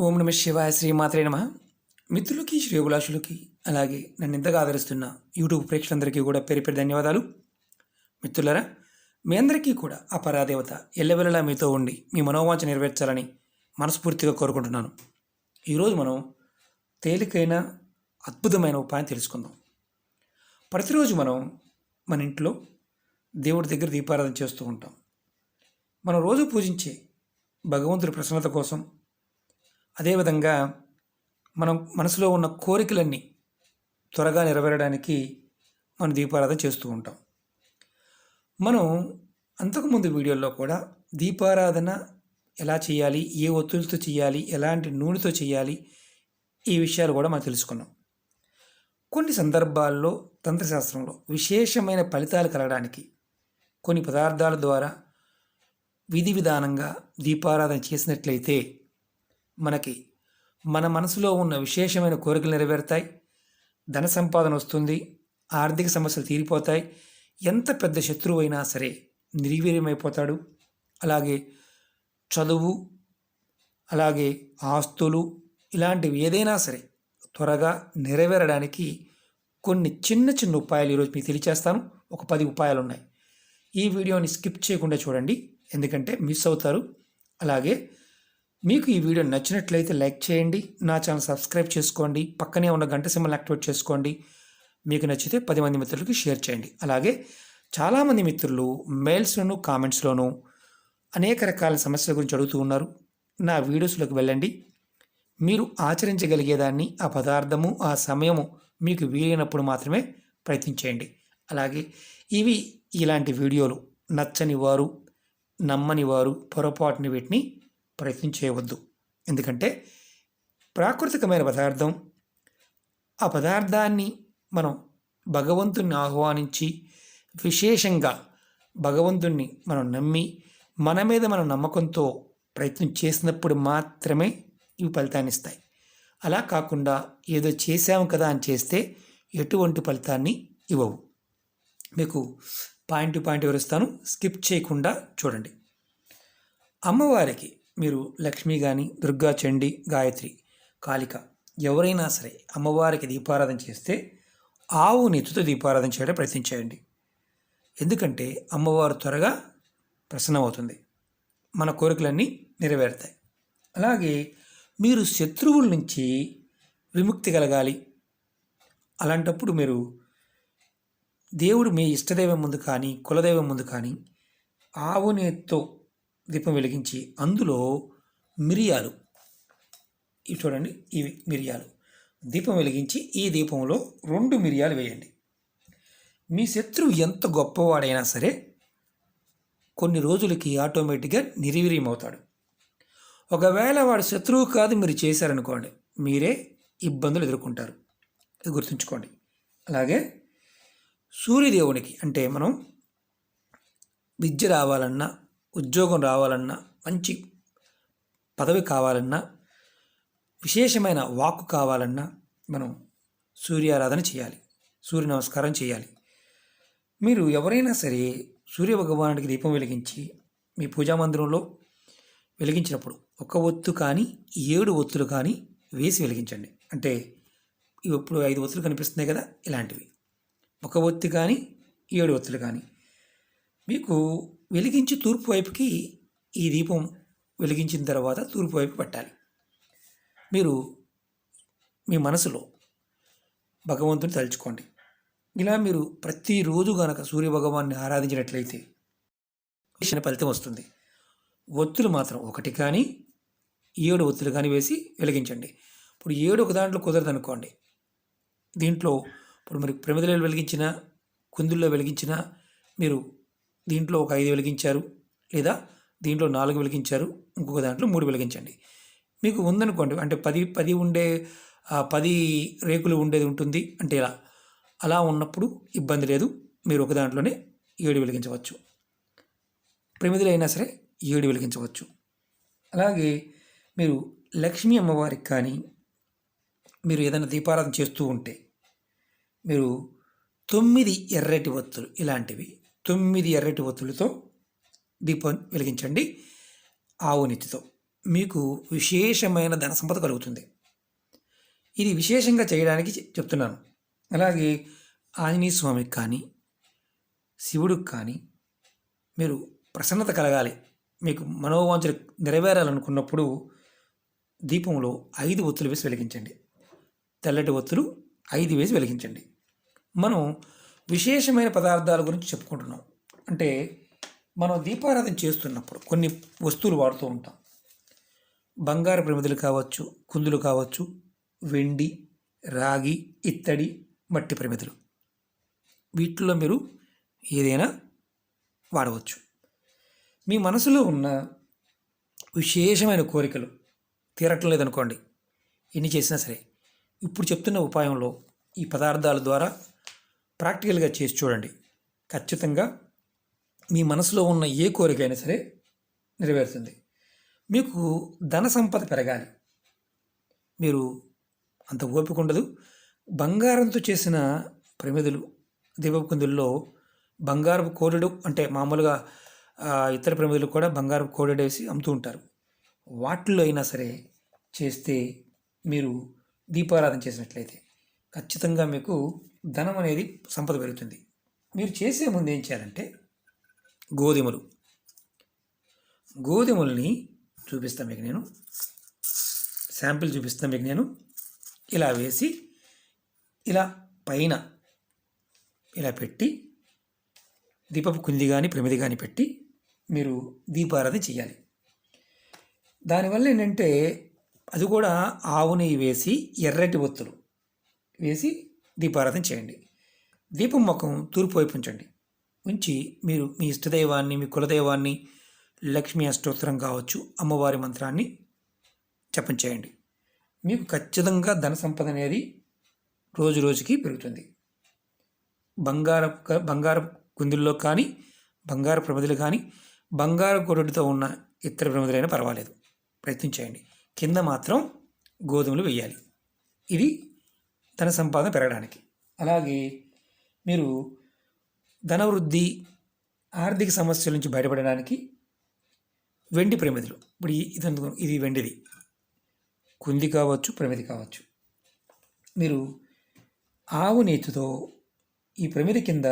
ఓం నమ శివాయ శ్రీమాత్రే నమ. మిత్రులకి శ్రేయోభిలాషులకి అలాగే నన్ను ఇంతగా ఆదరిస్తున్న యూట్యూబ్ ప్రేక్షకులందరికీ కూడా పేరు పేరు ధన్యవాదాలు. మిత్రులరా మీ అందరికీ కూడా ఆ పరాదేవత ఎల్లవెల్లలా మీతో ఉండి మీ మనోవాంఛ నెరవేర్చాలని మనస్ఫూర్తిగా కోరుకుంటున్నాను. ఈరోజు మనం తేలికైన అద్భుతమైన ఉపాయం తెలుసుకుందాం. ప్రతిరోజు మనం మన ఇంట్లో దేవుడి దగ్గర దీపారాధన చేస్తూ ఉంటాం. మనం రోజు పూజించే భగవంతుడి ప్రసన్నత కోసం అదేవిధంగా మనం మనసులో ఉన్న కోరికలన్నీ త్వరగా నెరవేరడానికి మనం దీపారాధన చేస్తూ ఉంటాం. మనం అంతకుముందు వీడియోల్లో కూడా దీపారాధన ఎలా చేయాలి ఏ ఒత్తులతో చేయాలి ఎలాంటి నూనెతో చేయాలి ఈ విషయాలు కూడా మనం తెలుసుకున్నాం. కొన్ని సందర్భాల్లో తంత్రశాస్త్రంలో విశేషమైన ఫలితాలు కలగడానికి కొన్ని పదార్థాల ద్వారా విధి విధానంగా దీపారాధన చేసినట్లయితే మనకి మన మనసులో ఉన్న విశేషమైన కోరికలు నెరవేరుతాయి. ధన సంపాదన వస్తుంది. ఆర్థిక సమస్యలు తీరిపోతాయి. ఎంత పెద్ద శత్రువు అయినా సరే నిర్వీర్యమైపోతాడు. అలాగే చదువు అలాగే ఆస్తులు ఇలాంటివి ఏదైనా సరే త్వరగా నెరవేరడానికి కొన్ని చిన్న చిన్న ఉపాయాలు ఈరోజు మీకు తెలియచేస్తాను. ఒక పది ఉపాయాలు ఉన్నాయి. ఈ వీడియోని స్కిప్ చేయకుండా చూడండి. ఎందుకంటే మిస్ అవుతారు. అలాగే మీకు ఈ వీడియో నచ్చినట్లయితే లైక్ చేయండి నా ఛానల్ సబ్స్క్రైబ్ చేసుకోండి పక్కనే ఉన్న గంట సింబల్ యాక్టివేట్ చేసుకోండి. మీకు నచ్చితే పది మంది మిత్రులకి షేర్ చేయండి. అలాగే చాలామంది మిత్రులు మెయిల్స్లోను కామెంట్స్లోను అనేక రకాల సమస్యల గురించి అడుగుతూ ఉన్నారు. నా వీడియోస్లోకి వెళ్ళండి. మీరు ఆచరించగలిగేదాన్ని ఆ పదార్థము ఆ సమయము మీకు వీలైనప్పుడు మాత్రమే ప్రయత్నించేయండి. అలాగే ఇవి ఇలాంటి వీడియోలు నచ్చని వారు నమ్మని వారు పొరపాటుని వీటిని ప్రయత్నం చేయవద్దు. ఎందుకంటే ప్రాకృతికమైన పదార్థం ఆ పదార్థాన్ని మనం భగవంతుణ్ణి ఆహ్వానించి విశేషంగా భగవంతుణ్ణి మనం నమ్మి మన మీద మన నమ్మకంతో ప్రయత్నం చేసినప్పుడు మాత్రమే ఇవి ఫలితాన్ని ఇస్తాయి. అలా కాకుండా ఏదో చేశాము కదా అని చేస్తే ఎటువంటి ఫలితాన్ని ఇవ్వవు. మీకు పాయింట్ టు పాయింట్ వివరిస్తాను. స్కిప్ చేయకుండా చూడండి. అమ్మవారికి మీరు లక్ష్మి కానీ దుర్గా చండి గాయత్రి కాళిక ఎవరైనా సరే అమ్మవారికి దీపారాధన చేస్తే ఆవు నెత్తుతో దీపారాధన చేయడం ప్రయత్నించేయండి ఎందుకంటే అమ్మవారు త్వరగా ప్రసన్నమవుతుంది. మన కోరికలన్నీ నెరవేరుతాయి. అలాగే మీరు శత్రువుల నుంచి విముక్తి కలగాలి. అలాంటప్పుడు మీరు దేవుడు మీ ఇష్టదైవం ముందు కానీ కులదైవం ముందు కానీ ఆవు నెత్తో దీపం వెలిగించి అందులో మిరియాలు. ఇవి చూడండి ఇవి మిరియాలు. దీపం వెలిగించి ఈ దీపంలో రెండు మిరియాలు వేయండి. మీ శత్రువు ఎంత గొప్పవాడైనా సరే కొన్ని రోజులకి ఆటోమేటిక్గా నిర్వీర్యమవుతాడు. ఒకవేళ వాడు శత్రువు కాదు మీరు చేశారనుకోండి మీరే ఇబ్బందులు ఎదుర్కొంటారు. ఇది గుర్తుంచుకోండి. అలాగే సూర్యదేవునికి అంటే మనం విద్య రావాలన్నా ఉద్యోగం రావాలన్నా మంచి పదవి కావాలన్నా విశేషమైన వాక్కు కావాలన్నా మనం సూర్యారాధన చేయాలి సూర్య నమస్కారం చేయాలి. మీరు ఎవరైనా సరే సూర్య భగవానుడికి దీపం వెలిగించి మీ పూజా మందిరంలో వెలిగించినప్పుడు ఒక ఒత్తు కానీ ఏడు ఒత్తులు కానీ వేసి వెలిగించండి. అంటే ఇప్పుడు ఐదు ఒత్తులు కనిపిస్తున్నాయి కదా ఇలాంటివి. ఒక ఒత్తి కానీ ఏడు ఒత్తులు కానీ. మీకు వెలిగించి తూర్పు వైపుకి ఈ దీపం వెలిగించిన తర్వాత తూర్పు వైపు పెట్టాలి. మీరు మీ మనసులో భగవంతుని తలుచుకోండి. ఇలా మీరు ప్రతిరోజు గనక సూర్యభగవాన్ని ఆరాధించినట్లయితే విషయ ఫలితం వస్తుంది. ఒత్తులు మాత్రం ఒకటి కానీ ఏడు ఒత్తులు కానీ వేసి వెలిగించండి. ఇప్పుడు ఏడు ఒక దాంట్లో కుదరదు అనుకోండి దీంట్లో ఇప్పుడు మరి ప్రమిదలు వెలిగించిన కుందుల్లో వెలిగించిన మీరు దీంట్లో ఒక ఐదు వెలిగించారు లేదా దీంట్లో నాలుగు వెలిగించారు ఇంకొక దాంట్లో మూడు వెలిగించండి. మీకు ఉందనుకోండి అంటే పది పది ఉండే పది రేకులు ఉండేది ఉంటుంది అంటే ఇలా అలా ఉన్నప్పుడు ఇబ్బంది లేదు మీరు ఒక దాంట్లోనే ఏడు వెలిగించవచ్చు. ప్రమిదలు అయినా సరే ఏడు వెలిగించవచ్చు. అలాగే మీరు లక్ష్మీ అమ్మవారికి కానీ మీరు ఏదైనా దీపారాధన చేస్తూ ఉంటే మీరు తొమ్మిది ఎర్రటి ఒత్తులు ఇలాంటివి తొమ్మిది ఎర్రటి ఒత్తులతో దీపం వెలిగించండి. ఆవు నెత్తితో. మీకు విశేషమైన ధన సంపద కలుగుతుంది. ఇది విశేషంగా చేయడానికి చెప్తున్నాను. అలాగే ఆంజనేయ స్వామికి కానీ శివుడికి కానీ మీరు ప్రసన్నత కలగాలి. మీకు మనోవాంఛలు నెరవేరాలనుకున్నప్పుడు దీపంలో ఐదు ఒత్తులు వేసి వెలిగించండి. తెల్లటి ఒత్తులు ఐదు వేసి వెలిగించండి. మనం విశేషమైన పదార్థాల గురించి చెప్పుకుంటున్నాం. అంటే మనం దీపారాధన చేస్తున్నప్పుడు కొన్ని వస్తువులు వాడుతూ ఉంటాం. బంగారు ప్రమిదలు కావచ్చు కుందులు కావచ్చు వెండి రాగి ఇత్తడి మట్టి ప్రమిదలు. వీటిల్లో మీరు ఏదైనా వాడవచ్చు. మీ మనసులో ఉన్న విశేషమైన కోరికలు తీరటం లేదనుకోండి ఎన్ని చేసినా సరే. ఇప్పుడు చెప్తున్న ఉపాయంలో ఈ పదార్థాల ద్వారా ప్రాక్టికల్గా చేసి చూడండి. ఖచ్చితంగా మీ మనసులో ఉన్న ఏ కోరికైనా సరే నెరవేరుతుంది. మీకు ధన సంపద పెరగాలి. మీరు అంత ఓపిక ఉండదు. బంగారంతో చేసిన ప్రమిదలు దీపకుందుల్లో బంగారపు కోడెడు అంటే మామూలుగా ఇతర ప్రమిదలు కూడా బంగారపు కోడెడు వేసి అమ్ముతూ ఉంటారు. వాటిల్లో అయినా సరే చేస్తే మీరు దీపారాధన చేసినట్లయితే ఖచ్చితంగా మీకు ధనం అనేది సంపద పెరుగుతుంది. మీరు చేసే ముందు ఏం చేయాలంటే గోధుమలు. గోధుమల్ని చూపిస్తాను మీకు నేను. శాంపిల్ చూపిస్తాను మీకు నేను. ఇలా వేసి ఇలా పైన ఇలా పెట్టి దీపపు కుంది కానీ ప్రమిది కానీ పెట్టి మీరు దీపారాధన చేయాలి దానివల్ల ఏంటంటే అది కూడా ఆవు నెయ్యి వేసి ఎర్రటి ఒత్తులు. వేసి దీపారాధన చేయండి. దీపం ముఖం తూర్పు వైపు ఉంచండి. ఉంచి మీరు మీ ఇష్టదైవాన్ని మీ కులదైవాన్ని లక్ష్మీ అష్టోత్తరం కావచ్చు అమ్మవారి మంత్రాన్ని జపం చేయండి. మీకు ఖచ్చితంగా ధన సంపద అనేది రోజు రోజుకి పెరుగుతుంది. బంగారపు బంగారం గుందుల్లో కానీ బంగారు ప్రమిదలు కానీ బంగారు గొడ్డుతో ఉన్న ఇతర ప్రమిదలైనా పర్వాలేదు. ప్రయత్నం చేయండి. కింద మాత్రం గోధుమలు వేయాలి. ఇది ధన సంపాదన పెరగడానికి. అలాగే మీరు ధనవృద్ధి ఆర్థిక సమస్యల నుంచి బయటపడడానికి వెండి ప్రమిదలు. ఇప్పుడు ఇది ఇది వెండిది. కుంది కావచ్చు ప్రమిది కావచ్చు. మీరు ఆవు నేతితో ఈ ప్రమిది కింద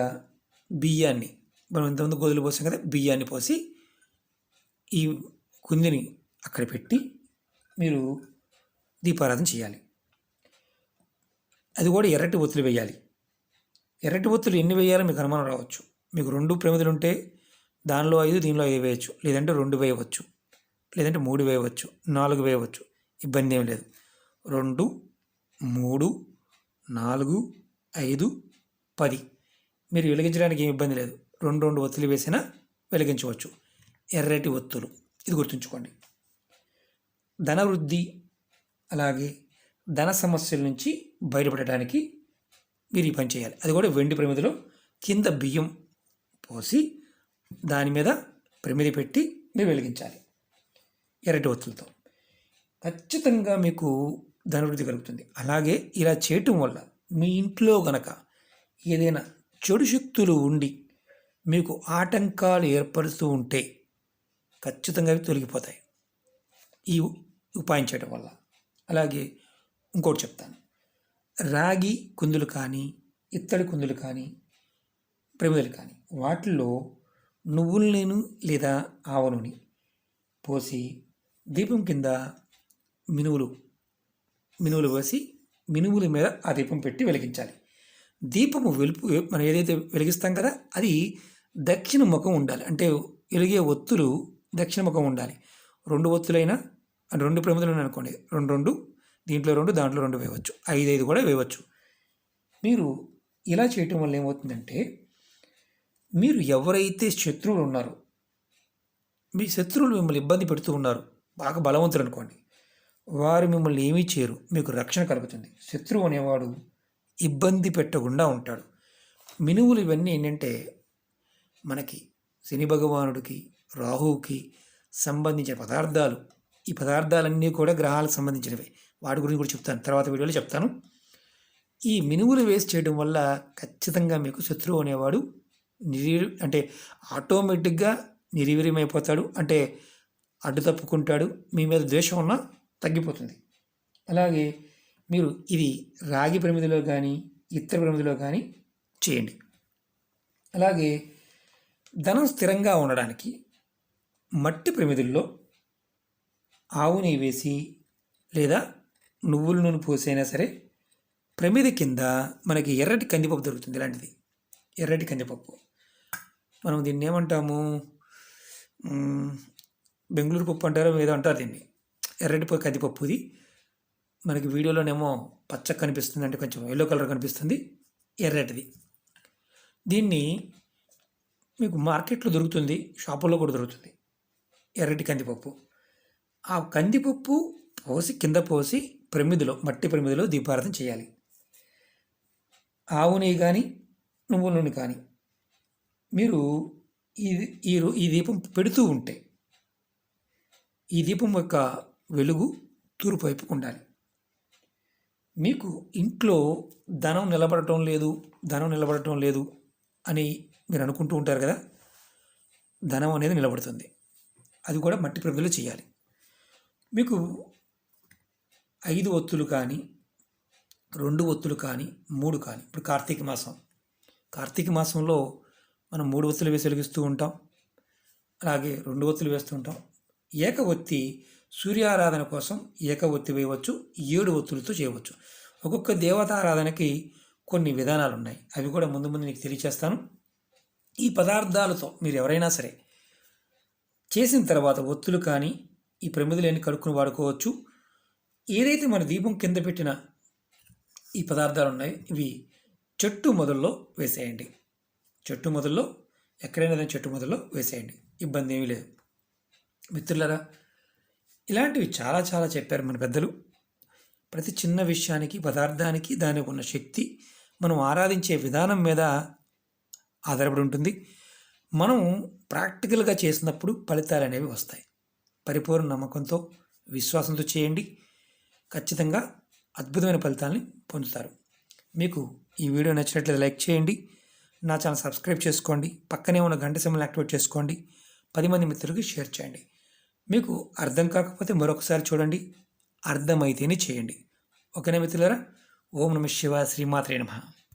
బియ్యాన్ని మనం ఇంతకుముందు గోధులు పోసాం కదా బియ్యాన్ని పోసి ఈ కుందిని అక్కడ పెట్టి మీరు దీపారాధన చేయాలి. అది కూడా ఎర్రటి ఒత్తులు వేయాలి. ఎర్రటి ఒత్తులు ఎన్ని వేయాలో మీకు అనుమానం రావచ్చు. మీకు రెండు ప్రమిదలు ఉంటే దానిలో ఐదు దీనిలో ఐదు వేయవచ్చు లేదంటే రెండు వేయవచ్చు. లేదంటే మూడు వేయవచ్చు. నాలుగు వేయవచ్చు. ఇబ్బంది ఏం లేదు. రెండు మూడు నాలుగు ఐదు పది. మీరు వెలిగించడానికి ఏమి ఇబ్బంది లేదు. రెండు రెండు ఒత్తులు వేసినా వెలిగించవచ్చు. ఎర్రటి ఒత్తులు. ఇది గుర్తుంచుకోండి. ధనవృద్ధి అలాగే ధన సమస్యల నుంచి బయటపడటానికి మీరు ఈ పని చేయాలి. అది కూడా వెండి ప్రమిదిలో కింద బియ్యం పోసి దాని మీద ప్రమిది పెట్టి మీరు వెలిగించాలి. ఎర్రటి ఒత్తులతో. ఖచ్చితంగా మీకు ధనవృద్ధి కలుగుతుంది. అలాగే ఇలా చేయటం వల్ల మీ ఇంట్లో గనక ఏదైనా చెడు శక్తులు ఉండి మీకు ఆటంకాలు ఏర్పరుస్తూ ఉంటే ఖచ్చితంగా అవి తొలగిపోతాయి. ఈ ఉపాయం చేయడం వల్ల. అలాగే ఇంకోటి చెప్తాను. రాగి కుందులు కానీ ఇత్తడి కుందులు కానీ ప్రమిదలు కానీ వాటిల్లో నువ్వుల నూనె లేదా ఆవ నూనె పోసి దీపం కింద మినువులు మినువులు వేసి మినువుల మీద ఆ దీపం పెట్టి వెలిగించాలి. దీపము వెలుపు మనం ఏదైతే వెలిగిస్తాం కదా అది దక్షిణ ముఖం ఉండాలి. అంటే వెలిగే ఒత్తులు దక్షిణ ముఖం ఉండాలి. రెండు ఒత్తులైనా రెండు ప్రమిదలు అనుకోండి. రెండు రెండు దీంట్లో రెండు దాంట్లో రెండు వేయవచ్చు. ఐదు ఐదు కూడా వేయవచ్చు. మీరు ఇలా చేయటం వల్ల ఏమవుతుందంటే మీరు ఎవరైతే శత్రువులు ఉన్నారో మీ శత్రువులు మిమ్మల్ని ఇబ్బంది పెడుతూ ఉన్నారు బాగా బలవంతులు అనుకోండి వారు మిమ్మల్ని ఏమీ చేయరు మీకు రక్షణ కలుగుతుంది. శత్రువు అనేవాడు ఇబ్బంది పెట్టకుండా ఉంటాడు. మినువులు ఇవన్నీ ఏంటంటే మనకి శని భగవానుడికి రాహువుకి సంబంధించిన పదార్థాలు. ఈ పదార్థాలన్నీ కూడా గ్రహాలకు సంబంధించినవి. వాటి గురించి కూడా చెప్తాను. తర్వాత వీడియోలో చెప్తాను. ఈ మినుగులు వేస్ట్ చేయడం వల్ల ఖచ్చితంగా మీకు శత్రువు అనేవాడు నిరి అంటే ఆటోమేటిక్గా నిర్వీర్యమైపోతాడు అంటే అడ్డు తప్పుకుంటాడు. మీ మీద ద్వేషం ఉన్నా తగ్గిపోతుంది. అలాగే మీరు ఇది రాగి పరిమితిలో కానీ ఇత్తడి పరిమితిలో కానీ చేయండి. అలాగే ధనం స్థిరంగా ఉండడానికి మట్టి ప్రమిదుల్లో ఆవు నెయ్యి వేసి లేదా నువ్వుల నూనె పోసైనా సరే ప్రమిద కింద మనకి ఎర్రటి కందిపప్పు దొరుకుతుంది ఇలాంటిది. ఎర్రటి కందిపప్పు. మనం దీన్ని ఏమంటాము? బెంగళూరు పప్పు అంటారో ఏదో అంటారు దీన్ని. ఎర్రటి కందిపప్పు కందిపప్పుది మనకి వీడియోలోనేమో పచ్చ కనిపిస్తుంది అంటే కొంచెం ఎల్లో కలర్ కనిపిస్తుంది. ఎర్రటిది. దీన్ని మీకు మార్కెట్లో దొరుకుతుంది షాపుల్లో కూడా దొరుకుతుంది. ఎర్రటి కందిపప్పు. ఆ కందిపప్పు పోసి కింద పోసి ప్రమిదిలో మట్టి ప్రమిదిలో దీపారాధన చేయాలి. ఆవు నెయ్యి కానీ నువ్వుల నూనె కానీ మీరు ఈ ఈ ఈ దీపం పెడుతూ ఉంటే ఈ దీపం యొక్క వెలుగు తూర్పు వైపుకు ఉండాలి. మీకు ఇంట్లో ధనం నిలబడటం లేదు ధనం నిలబడటం లేదు అని మీరు అనుకుంటూ ఉంటారు కదా ధనం అనేది నిలబడుతుంది. అది కూడా మట్టి ప్రమిదిలో చేయాలి. మీకు ఐదు ఒత్తులు కానీ రెండు ఒత్తులు కానీ మూడు కానీ. ఇప్పుడు కార్తీక మాసం. కార్తీక మాసంలో మనం మూడు ఒత్తులు వేసి వెలిగిస్తూ ఉంటాం. అలాగే రెండు ఒత్తులు వేస్తూ ఉంటాం. ఏక ఒత్తి సూర్యారాధన కోసం ఏక ఒత్తి వేయవచ్చు ఏడు ఒత్తులతో చేయవచ్చు. ఒక్కొక్క దేవతారాధనకి కొన్ని విధానాలు ఉన్నాయి అవి కూడా ముందు ముందు నీకు తెలియచేస్తాను. ఈ పదార్థాలతో మీరు ఎవరైనా సరే చేసిన తర్వాత ఒత్తులు కానీ ఈ ప్రమిదలేని కడుక్కుని వాడుకోవచ్చు. ఏదైతే మన దీపం కింద పెట్టిన ఈ పదార్థాలు ఉన్నాయి ఇవి చెట్టు మొదల్లో వేసేయండి. చెట్టు మొదల్లో ఎక్కడైనా చెట్టు మొదల్లో వేసేయండి. ఇబ్బంది ఏమీ లేదు. మిత్రులరా ఇలాంటివి చాలా చాలా చెప్పారు మన పెద్దలు. ప్రతి చిన్న విషయానికి పదార్థానికి దానికి ఉన్న శక్తి మనం ఆరాధించే విధానం మీద ఆధారపడి ఉంటుంది. మనం ప్రాక్టికల్గా చేసినప్పుడు ఫలితాలు అనేవి వస్తాయి. పరిపూర్ణ నమ్మకంతో విశ్వాసంతో చేయండి. ఖచ్చితంగా అద్భుతమైన ఫలితాలని పొందుతారు. మీకు ఈ వీడియో నచ్చినట్లయితే లైక్ చేయండి. నా ఛానల్ సబ్స్క్రైబ్ చేసుకోండి. పక్కనే ఉన్న గంట సమయం యాక్టివేట్ చేసుకోండి. పది మంది మిత్రులకి షేర్ చేయండి. మీకు అర్థం కాకపోతే మరొకసారి చూడండి. అర్థమైతేనే చేయండి. ఓకేనా మిత్రులారా? ఓం నమ శివ శ్రీమాత్రే నమ.